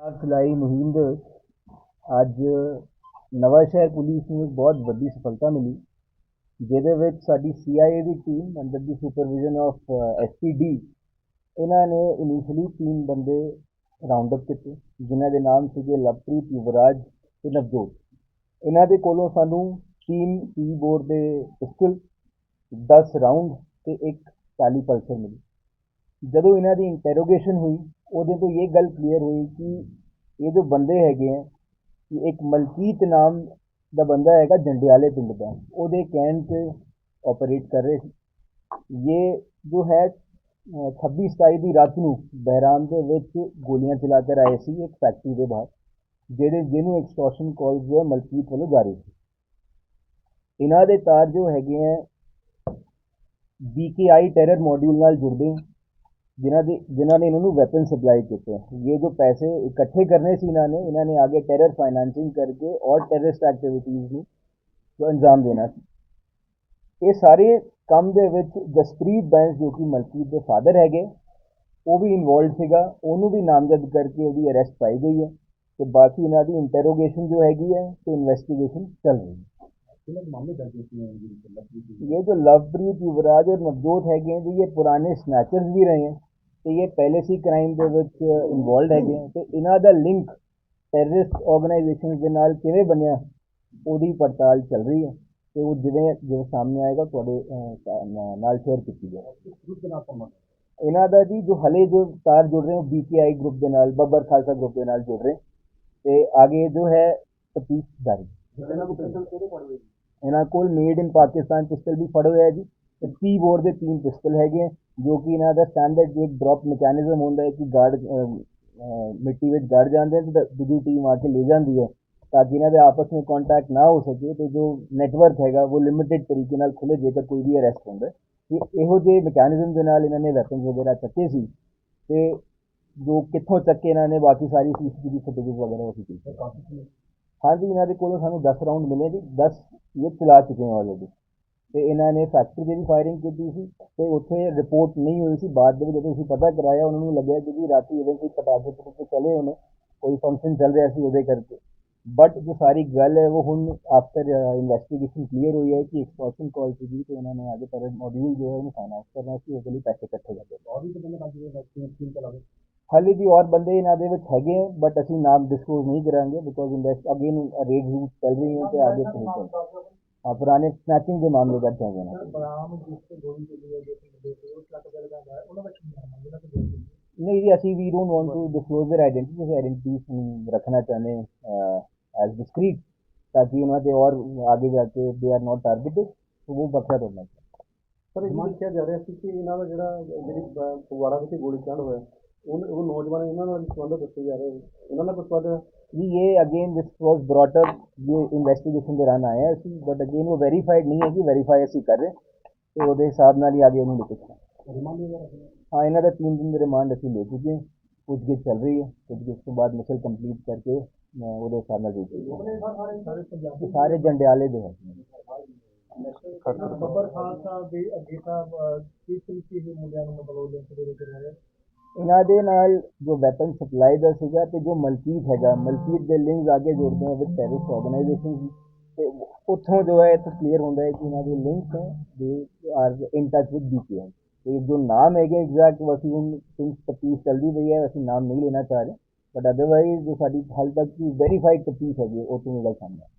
ਆ ਸਿਲਾਈ ਮੁਹਿੰਮ ਦੇ ਵਿੱਚ ਅੱਜ ਨਵਾਂ ਸ਼ਹਿਰ ਪੁਲਿਸ ਨੂੰ ਇੱਕ ਬਹੁਤ ਵੱਡੀ ਸਫਲਤਾ ਮਿਲੀ ਜਿਹਦੇ ਵਿੱਚ ਸਾਡੀ CIA ਦੀ ਟੀਮ ਅੰਡਰ ਦੀ ਸੁਪਰਵਿਜ਼ਨ ਆਫ SPD ਇਹਨਾਂ ਨੇ ਇਨੀਸ਼ੀਅਲੀ ਤਿੰਨ ਬੰਦੇ ਰਾਉਂਡ ਅਪ ਕੀਤੇ, ਜਿਨ੍ਹਾਂ ਦੇ ਨਾਮ ਸੀਗੇ ਲਵਪ੍ਰੀਤ, ਯੁਵਰਾਜ ਤੇ ਨਵਜੋਤ। ਇਹਨਾਂ ਦੇ ਕੋਲੋਂ ਸਾਨੂੰ ਤਿੰਨ ਪੀ ਬੋਰ ਦੇ ਪਿਸਟਲ 10 ਰਾਉਂਡ ਤੇ ਇੱਕ ਕਾਲੀ ਪਲਸਰ ਮਿਲੀ। ਜਦੋਂ ਇਹਨਾਂ ਦੀ ਇੰਟਰੋਗੇਸ਼ਨ ਹੋਈ, ਉਹਦੇ ਤੋਂ ਇਹ ਗੱਲ ਕਲੀਅਰ ਹੋਈ ਕਿ ਇਹ ਜੋ ਬੰਦੇ ਹੈਗੇ ਆ, ਕਿ ਇੱਕ ਮਲਕੀਤ ਨਾਮ ਦਾ ਬੰਦਾ ਹੈਗਾ ਜੰਡਿਆਲੇ ਪਿੰਡ ਦਾ, ਉਹਦੇ ਕਹਿਣ ਤੇ ਆਪਰੇਟ ਕਰ ਰਹੇ ਸੀ। ਇਹ ਜੋ ਹੈ, ਅਹ 26 27 ਦੀ ਰਾਤ ਨੂੰ ਬਹਿਰਾਮ ਦੇ ਵਿੱਚ ਗੋਲੀਆਂ ਚਲਾ ਕੇ ਆਏ ਸੀ ਇੱਕ ਫੈਕਟਰੀ ਦੇ ਬਾਹਰ, ਜਿਹੜੇ ਜਿਹਨੂੰ ਐਕਸਟੋਰਸ਼ਨ ਕਾਲਸ ਜੋ ਹੈ ਮਲਕੀਤ ਵੱਲੋਂ ਜਾਰੀ ਸੀ। ਇਹਨਾਂ ਦੇ ਤਾਰ ਜੋ ਹੈਗੇ ਆ BKI ਟੈਰਰ ਮੋਡਿਊਲ ਨਾਲ ਜੁੜਦੇ ਜਿਨ੍ਹਾਂ ਦੇ ਜਿਨ੍ਹਾਂ ਨੇ ਇਹਨਾਂ ਨੂੰ ਵੈਪਨ ਸਪਲਾਈ ਕੀਤੇ ਇਹ ਜੋ ਪੈਸੇ ਇਕੱਠੇ ਕਰਨੇ ਸੀ ਇਹਨਾਂ ਨੇ ਇਹਨਾਂ ਨੇ ਆਗੇ ਟੈਰਰ ਫਾਈਨੈਂਸਿੰਗ ਕਰਕੇ ਔਰ ਟੈਰਰਿਸਟ ਐਕਟੀਵਿਟੀਜ਼ ਨੂੰ ਜੋ ਅੰਜਾਮ ਦੇਣਾ ਸੀ ਇਹ ਸਾਰੇ ਕੰਮ ਦੇ ਵਿੱਚ ਜਸਪ੍ਰੀਤ ਬੈਂਸ ਜੋ ਕਿ ਮਲਕੀਤ ਦੇ ਫਾਦਰ ਹੈਗੇ ਉਹ ਵੀ ਇਨਵੋਲਡ ਸੀਗਾ ਉਹਨੂੰ ਵੀ ਨਾਮਜ਼ਦ ਕਰਕੇ ਉਹਦੀ ਅਰੈਸਟ ਪਾਈ ਗਈ ਹੈ ਤੇ ਬਾਕੀ ਇਹਨਾਂ ਦੀ ਇੰਟਰੋਗੇਸ਼ਨ ਜੋ ਹੈਗੀ ਹੈ ਤੇ ਇਨਵੈਸਟੀਗੇਸ਼ਨ ਚੱਲ ਰਹੀ ਹੈ ये जो लवप्रीत युवराज और नवजोत ਹੈਗੇ ਆ ਜੀ ਇਹ ਪੁਰਾਣੇ ਸਨੈਚਰਸ ਵੀ ਰਹੇ ਹੈ ਤੇ ਇਹ ਪਹਿਲੇ ਸੀ ਕ੍ਰਾਈਮ ਦੇ ਵਿੱਚ ਇਨਵੋਲਡ ਹੈਗੇ ਆ ਤੇ ਇਹਨਾਂ ਦਾ ਲਿੰਕ ਟੈਰਰਿਸਟ ਆਰਗੇਨਾਈਜੇਸ਼ਨਸ ਦੇ ਨਾਲ ਕਿਵੇਂ ਬਣਿਆ ਉਹਦੀ ਪੜਤਾਲ ਚੱਲ ਰਹੀ ਹੈ ਤੇ ਉਹ ਜਿਵੇਂ ਜਿਵੇਂ ਸਾਹਮਣੇ ਆਏਗਾ ਤੁਹਾਡੇ ਨਾਲ ਸ਼ੇਅਰ ਕੀਤੀ ਜਾਏਗੀ। ਇਹਨਾਂ ਦਾ ਜੀ ਜੋ ਹਲੇ ਜੋ ਤਾਰ ਜੁੜ ਰਹੇ ਹੋ ਬੀਕੇਆਈ ਗਰੁੱਪ ਦੇ ਨਾਲ ਬੱਬਰ ਖਾਲਸਾ ਗਰੁੱਪ ਦੇ ਨਾਲ ਜੁੜ ਰਹੇ ਤੇ ਆਗੇ ਜੋ ਹੈ ਤਫਤੀਸ਼ ਜਾਰੀ। ਇਹਨਾਂ ਕੋਲ ਮੇਡ ਇਨ ਪਾਕਿਸਤਾਨ ਪਿਸਟਲ ਵੀ ਫੜੇ ਹੋਇਆ ਜੀ ਤੇ 30 ਬੋਰ ਦੇ ਤਿੰਨ ਪਿਸਟਲ ਹੈਗੇ ਆ, ਜੋ ਕਿ ਇਹਨਾਂ ਦਾ ਸਟੈਂਡਰਡ ਇੱਕ ਡ੍ਰੌਪ ਮੈਕੈਨਿਜ਼ਮ ਹੁੰਦਾ ਹੈ ਕਿ ਗਾਰਡ ਮਿੱਟੀ ਵਿੱਚ ਗੜ ਜਾਂਦੇ ਤੇ ਦੂਜੀ ਟੀਮ ਆ ਕੇ ਲੈ ਜਾਂਦੀ ਹੈ ਤਾਂ ਕਿ ਇਹਨਾਂ ਦੇ ਆਪਸ ਵਿੱਚ ਕੰਟੈਕਟ ਨਾ ਹੋ ਸਕੇ ਤੇ ਜੋ ਨੈਟਵਰਕ ਹੈਗਾ ਉਹ ਲਿਮਿਟਿਡ ਤਰੀਕੇ ਨਾਲ ਖੁੱਲੇ ਜੇਕਰ ਕੋਈ ਵੀ ਅਰੈਸਟ ਹੁੰਦਾ। ਤੇ ਇਹੋ ਜਿਹੇ ਮੈਕੈਨਿਜ਼ਮ ਦੇ ਨਾਲ ਇਹਨਾਂ ਨੇ ਵੈਪਨਸ ਵਗੈਰਾ ਚੱਕੇ ਸੀ ਤੇ ਜੋ ਕਿੱਥੋਂ ਚੱਕੇ ਇਹਨਾਂ ਨੇ ਬਾਕੀ ਸਾਰੀ ਸੀਸੀਟੀਵੀ ਫੁਟੇਜ ਵਗੈਰਾ ਉਹ ਕੀਤੀ ਹਾਂਜੀ ਇਹਨਾਂ ਦੇ ਕੋਲੋਂ ਸਾਨੂੰ 10 ਰਾਉਂਡ ਮਿਲੇ ਜੀ 10 ਇਹ ਚਲਾ ਚੁੱਕੇ ਹਾਂ ਆਲਰੇਡੀ ਤੇ ਇਹਨਾਂ ਨੇ ਫੈਕਟਰੀ ਦੇ ਵੀ ਫਾਇਰਿੰਗ ਕੀਤੀ ਸੀ ਤੇ ਉੱਥੇ ਰਿਪੋਰਟ ਨਹੀਂ ਹੋਈ ਸੀ। ਬਾਅਦ ਦੇ ਵਿੱਚ ਜਦੋਂ ਅਸੀਂ ਪਤਾ ਕਰਾਇਆ ਉਹਨਾਂ ਨੂੰ ਲੱਗਿਆ ਕਿ ਜੀ ਰਾਤੀ ਇਹਦੇ ਵਿੱਚ ਪਟਾਕੇ ਪਟੂਕੇ ਚਲੇ ਹੋਣੇ ਕੋਈ ਫੰਕਸ਼ਨ ਚੱਲ ਰਿਹਾ ਸੀ ਉਹਦੇ ਕਰਕੇ। ਬਟ ਜੋ ਸਾਰੀ ਗੱਲ ਹੈ ਉਹ ਹੁਣ ਆਫਟਰ ਇਨਵੈਸਟੀਗੇਸ਼ਨ ਕਲੀਅਰ ਹੋਈ ਹੈ ਕਿ ਐਕਸਟੋਰਸ਼ਨ ਕਾਲ ਸੀਗੀ ਤੇ ਉਹਨਾਂ ਨੇ ਆਗੇ ਟੈਰਰ ਮੋਡਿਊਲ ਜੋ ਹੈ ਉਹਨੂੰ ਫਾਈਨਾਂਸ ਕਰਨਾ ਸੀ ਉਹਦੇ ਲਈ ਪੈਸੇ ਇਕੱਠੇ ਕਰਦੇ ਔਰ ਵੀ ਬੰਦੇ ਨਾਲ ਜਿਹੜੇ ਵੈਕਸੀਨ ਸਕੀਮ ਚਲਾਵੇ ਹਾਲੇ ਵੀ ਔਰ ਬੰਦੇ ਇਹਨਾਂ ਦੇ ਵਿੱਚ ਹੈਗੇ ਬਟ ਅਸੀਂ ਨਾਮ ਡਿਸਕਲੋਜ਼ ਨਹੀਂ ਕਰਾਂਗੇ because invest again raid route ਚੱਲ ਰਹੀ ਹੈ ਤੇ ਆਗੇ ਪਹੁੰਚਾਂਗੇ ਹਾਂ। ਪੁਰਾਣੇ ਸਨੈਚਿੰਗ ਦੇ ਮਾਮਲੇ ਦਰਜ ਹੈਗੇ ਨੇ। ਬਰਾਮ ਜਿਸ ਤੇ ਗੋਲੀ ਚੱਲੀ ਹੈ ਜਿਸ ਦੇ ਉਹ ਟੱਕ ਕਰਦਾ ਹੈ ਉਹਨਾਂ ਵਿੱਚ ਕੀ ਨਾਮ ਹੈ? ਉਹਨਾਂ ਦੇ ਨਹੀਂ ਜੀ ਅਸੀਂ ਵੀ don't want to disclose their identity ਅਸੀਂ ਆਇਡੈਂਟੀਜ਼ ਰੱਖਣਾ ਚਾਹੁੰਦੇ ਐਸ ਡਿਸਕ੍ਰੀਟ ਤਾਂ ਕਿ ਉਹਨਾਂ ਦੇ ਔਰ ਅੱਗੇ ਜਾ ਕੇ ਦੇ ਆਰ ਨਾਟ ਟਾਰਗੇਟਡ ਸੋ ਉਹ ਵੱਖਰਾ ਹੋਣਾ ਚਾਹੀਦਾ ਪਰ ਇਹ ਮੰਨ ਕੇ ਜਾ ਰਿਹਾ ਸੀ ਕਿ ਇਹਨਾਂ ਦਾ ਜਿਹੜਾ ਜਿਹੜੀ ਫਗਵਾੜਾ ਵਿੱਚ ਗੋਲੀ ਕਾਂਡ ਹੋਇਆ ਉਹ ਉਹ ਨੌਜਵਾਨ ਇਹਨਾਂ ਨਾਲ ਸੰਬੰਧ ਦੱਸੇ ਜਾ ਰਹੇ ਉਹਨਾਂ ਨਾਲ ਕੁਝ ਪਤਾ जी ये again this was brought up ये ਇਨਵੈਸਟੀਗੇਸ਼ਨ ਦੌਰਾਨ ਆਇਆ ਸੀ ਬਟ ਅਗੇਨ ਉਹ ਵੈਰੀਫਾਈਡ ਨਹੀਂ ਹੈ ਕਿ ਵੈਰੀਫਾਈ ਅਸੀਂ ਕਰ ਰਹੇ ਤੇ ਉਹਦੇ ਹਿਸਾਬ ਨਾਲ ਹੀ ਆਗੇ ਉਹਨੂੰ ਲਿਖ ਸਕਦੇ ਰਿਮਾਂਡ ਵਗੈਰਾ ਹਾਂ ਇਹਨਾਂ ਦਾ ਤਿੰਨ ਦਿਨ ਦੇ ਰਿਮਾਂਡ ਅਸੀਂ ਲੈ ਚੁੱਕੇ ਹਾਂ ਪੁੱਛਗਿੱਛ ਚੱਲ ਰਹੀ ਹੈ ਪੁੱਛਗਿੱਛ ਤੋਂ ਬਾਅਦ ਮਿਸਲ ਕੰਪਲੀਟ ਕਰਕੇ ਮੈਂ ਉਹਦੇ ਹਿਸਾਬ ਨਾਲ ਦੇ ਦੂੰਗਾ ਸਾਰੇ ਸਾਰੇ ਪੰਜਾਬ ਇਹ ਸਾਰੇ ਜੰਡਿਆਲੇ ਦੇ ਹੈ ਬੱਬਰ ਖਾਨ ਸਾਹਿਬ ਦੇ ਅੱਗੇ ਸਾਹਿਬ ਕਿਸ ਤਰੀਕੇ ਦੇ ਮੁੰਡਿਆਂ ਨੂੰ ਮਤਲਬ ਲਿੰਕ ਦੇ ਵਿੱਚ ਰਹਿ ਰਹੇ ਇਹਨਾਂ ਦੇ ਨਾਲ ਜੋ ਵੈਪਨ ਸਪਲਾਈ ਦਾ ਸੀਗਾ ਤੇ ਜੋ ਮਲਕੀਤ ਹੈਗਾ, ਮਲਕੀਤ ਦੇ ਲਿੰਕਸ ਆਗੇ ਜੁੜਦੇ ਹਨ ਵਿਦ ਟੈਰਰਿਸਟ ਆਰਗੇਨਾਈਜੇਸ਼ਨ ਤੇ ਉੱਥੋਂ ਜੋ ਹੈ ਇਹ ਕਲੀਅਰ ਹੁੰਦਾ ਹੈ ਕਿ ਇਹਨਾਂ ਦੇ ਲਿੰਕ ਦੇ are in touch with BPM ਤੇ ਜੋ ਨਾਮ ਹੈਗੇ ਐਗਜ਼ੈਕਟ ਅਸੀਂ ਹੁਣ ਸਿੰਸ ਤਫਤੀਸ਼ ਚੱਲਦੀ ਪਈ ਹੈ, ਅਸੀਂ ਨਾਮ ਨਹੀਂ ਲੈਣਾ ਚਾਹ ਰਹੇ। ਬਟ ਅਦਰਵਾਈਜ਼ ਜੋ ਸਾਡੀ ਹਾਲ ਤੱਕ ਦੀ ਵੈਰੀਫਾਈਡ ਤਫਤੀਸ਼ ਹੈਗੀ, ਉਹ ਤੋਂ ਨਿਕਲ ਸਾਹਮਣੇ